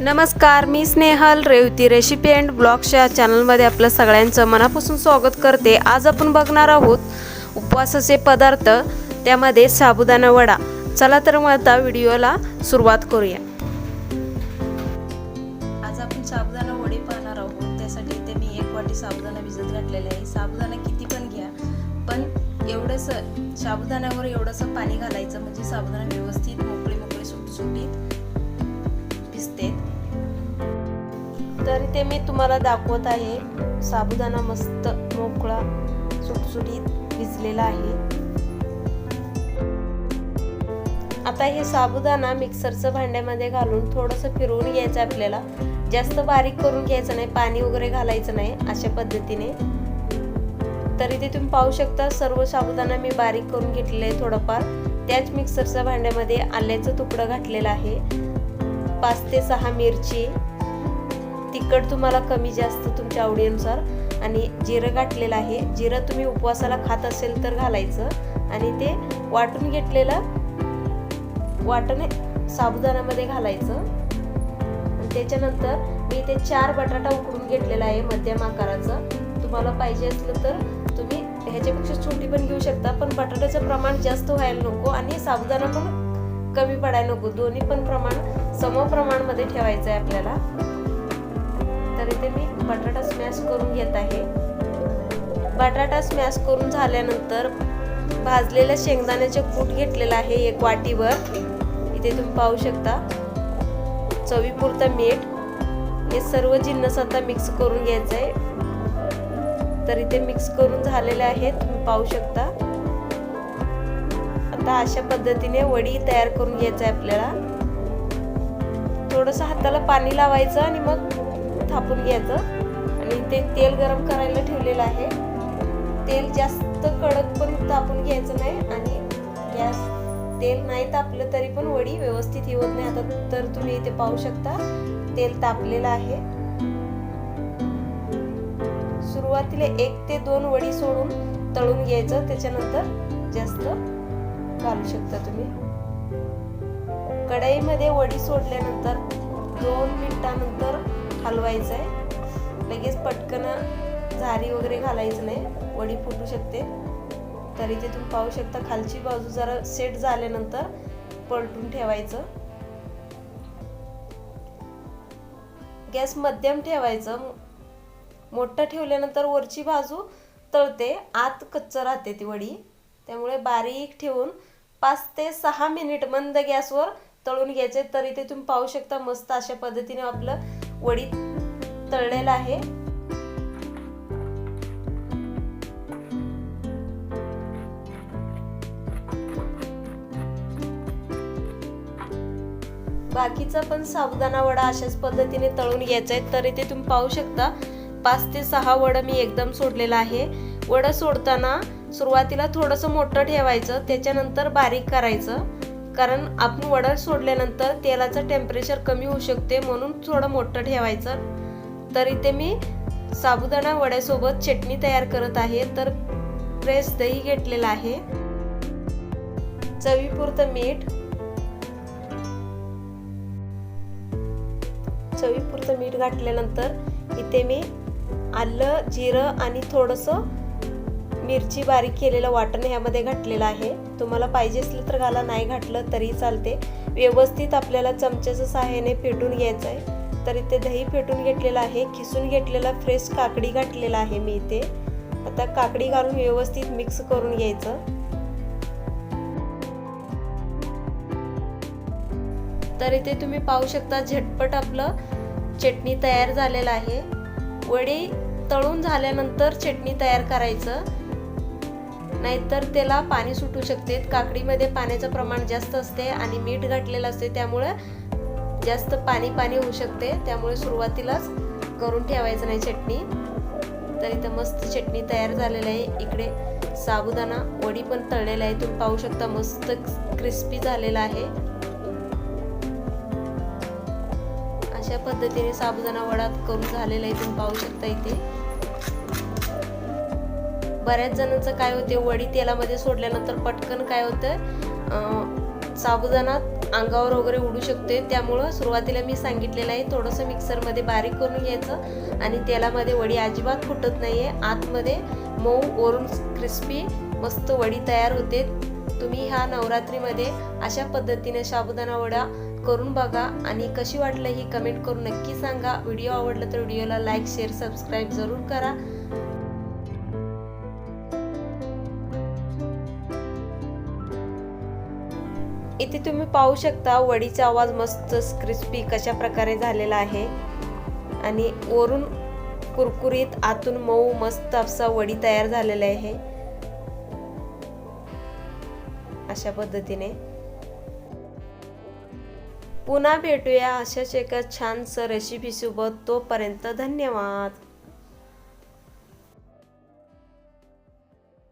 नमस्कार मी Snehal Revati recipe and ब्लॉग्सच्या चॅनलमध्ये आपलं सगळ्यांचं मनापासून स्वागत करते. आज आपण बघणार आहोत उपवासाचे पदार्थ त्यामध्ये साबुदाणा वडा. चला तर मग आता व्हिडिओला सुरुवात करूया. आज आपण साबुदाणा वडे पाहणार आहोत. त्यासाठी इथे मी एक वाटी साबुदाणा भिजत घातलेले आहे. साबुदाणा किती पण घ्या पण एवढंसं साबुदाण्यावर एवढंसं पाणी घालायचं म्हणजे साबुदाणा व्यवस्थित मोकळे मोकळे सुटसुटीत भिजते तर इथे मी तुम्हाला दाखवत आहे. साबुदाणा मस्त मोकळा सुटसुटीत भिजलेला आहे. आता हे साबुदाणा मिक्सरचं भांड्यामध्ये घालून थोडंसं फिरवून घ्यायचं आपल्याला. जास्त बारीक करून घ्यायचं नाही पाणी वगैरे घालायचं नाही अशा पद्धतीने. तर इथे तुम्ही पाहू शकता सर्व साबुदाणा मी बारीक करून घेतलेला आहे थोडंफार. त्याच मिक्सरच्या भांड्यामध्ये आल्याचं तुकडं घातलेलं आहे. पाच ते सहा मिरची तिखट तुम्हाला कमी जास्त तुमच्या आवडीनुसार आणि जिरं गाठलेलं आहे. जिरं तुम्ही उपवासाला खात असेल तर घालायचं. आणि ते वाटून घेतलेलं वाटण साबुदाण्यामध्ये घालायचं. त्याच्यानंतर मी ते चार बटाटा उकडून घेतलेला आहे मध्यम आकाराचं. तुम्हाला पाहिजे असलं तर तुम्ही ह्याच्यापेक्षा छोटी पण घेऊ शकता पण बटाट्याचं प्रमाण जास्त व्हायला नको आणि साबुदाणा पण कमी पडायला नको. दोन्ही पण प्रमाण सम प्रमाणमध्ये ठेवायचं आहे आपल्याला. तर इथे मी बटाटा स्मॅश करून घेत आहे. बटाटा स्मॅश करून झाल्यानंतर भाजलेल्या शेंगदाण्याचे कूट घेतलेलं आहे एक वाटीवर. इथे तुम्ही पाहू शकता. चवीपुरतं मीठ. हे सर्व जिन्नस आता मिक्स करून घ्यायचं आहे तर इथे मिक्स करून झालेले आहेत. तुम्ही पाहू शकता. आता अशा पद्धतीने वडी तयार करून घ्यायचं आहे आपल्याला. थोडंसं हाताला पाणी लावायचं आणि मग थापून घ्यायचं. आणि ते तेल गरम करायला ठेवलेलं आहे. तेल जास्त कडक पण तापून घ्यायचं नाही आणि गॅस तेल नाही तापलं तरी पण वडी व्यवस्थित येत नाही. आता तर तुम्ही इथे पाहू शकता तेल तापलेलं आहे. सुरुवातीला एक ते दोन वडी सोडून तळून घ्यायचं. त्याच्यानंतर जास्त घालू शकता तुम्ही. कढईमध्ये वडी सोडल्यानंतर दोन मिनिटानंतर हलवायचं आहे लगेच पटकन झारी वगैरे घालायचं नाही. वडी फुटू शकते. तरी ते तुम्ही पाहू शकता खालची बाजू जरा सेट झाल्यानंतर पलटून ठेवायचं. गॅस मध्यम ठेवायचं. मोठं ठेवल्यानंतर वरची बाजू तळते. आत कच्चं राहते ती वडी. त्यामुळे बारीक ठेवून पाच ते सहा मिनिट मंद गॅसवर तळून घ्यायचे. तर इथे तुम्ही पाहू शकता मस्त अशा पद्धतीने आपलं वडी तळलेला आहे. बाकीचा पण साबुदाणा वडा अशाच पद्धतीने तळून घ्यायचा आहे. तर इथे तुम्ही पाहू शकता. पाच ते सहा वडं मी एकदम सोडलेला आहे. वडं सोडताना सुरुवातीला थोडंसं मोठं ठेवायचं. त्याच्यानंतर बारीक करायचं. कारण आपण वडा सोडल्यानंतर तेलाचं टेम्परेचर कमी होऊ शकते म्हणून थोडं मोठं ठेवायचं. तर इथे मी साबुदाणा वड्यासोबत चटणी तयार करत आहे. तर फ्रेश दही घेतलेलं आहे. चवीपुरतं मीठ. चवीपुरतं मीठ घातल्यानंतर इथे मी आलं जिरं आणि थोडंसं मिरची बारीक केलेलं वाटण ह्यामध्ये घातलेलं आहे. तुम्हाला पाहिजे असलं तर घाला नाही घातलं तरी चालते. व्यवस्थित आपल्याला चमच्याच्या सहाय्याने फेटून घ्यायचं आहे. तर इथे दही फेटून घेतलेलं आहे खिसून घेतलेला फ्रेश काकडी घातलेला आहे मी इथे. आता काकडी घालून व्यवस्थित मिक्स करून घ्यायचं. तर इथे तुम्ही पाहू शकता झटपट आपलं चटणी तयार झालेलं आहे. वडी तळून झाल्यानंतर चटणी तयार करायचं. नाहीतर त्याला पाणी सुटू शकते. काकडीमध्ये पाण्याचं प्रमाण जास्त असते आणि मीठ घातलेलं असते त्यामुळे जास्त पाणी पाणी होऊ शकते. त्यामुळे सुरुवातीलाच करून ठेवायचं नाही चटणी. तर इथं मस्त चटणी तयार झालेली आहे. इकडे साबुदाणा वडी पण तळलेला आहे. तुम्ही पाहू शकता मस्त क्रिस्पी झालेला आहे. अशा पद्धतीने साबुदाणा वडा करून झालेला आहे. तुम्ही पाहू शकता इथे. बऱ्याच जणांचं काय होते वडी तेलामध्ये सोडल्यानंतर पटकन काय होतं साबुदाणा अंगावर वगैरे उडू शकते. त्यामुळं सुरुवातीला मी सांगितलेलं आहे थोडंसं मिक्सरमध्ये बारीक करून घ्यायचं आणि तेलामध्ये वडी अजिबात फुटत नाही आहे आतमध्ये मऊ वरून क्रिस्पी मस्त वडी तयार होते. तुम्ही ह्या नवरात्रीमध्ये अशा पद्धतीने साबुदाणा वडा करून बघा आणि कशी वाटलं ही कमेंट करून नक्की सांगा. व्हिडिओ आवडला तर व्हिडिओला लाईक शेअर सबस्क्राईब जरूर करा. इथे तुम्ही पाहू शकता वडीचा आवाज मस्त क्रिस्पी कशा प्रकारे झालेला आहे. आणि वरून कुरकुरीत आतून मऊ मस्त असा वडी तयार झालेला आहे. अशा पद्धतीने. पुन्हा भेटूया अशाच एका छानसं रेसिपीसोबत तोपर्यंत धन्यवाद.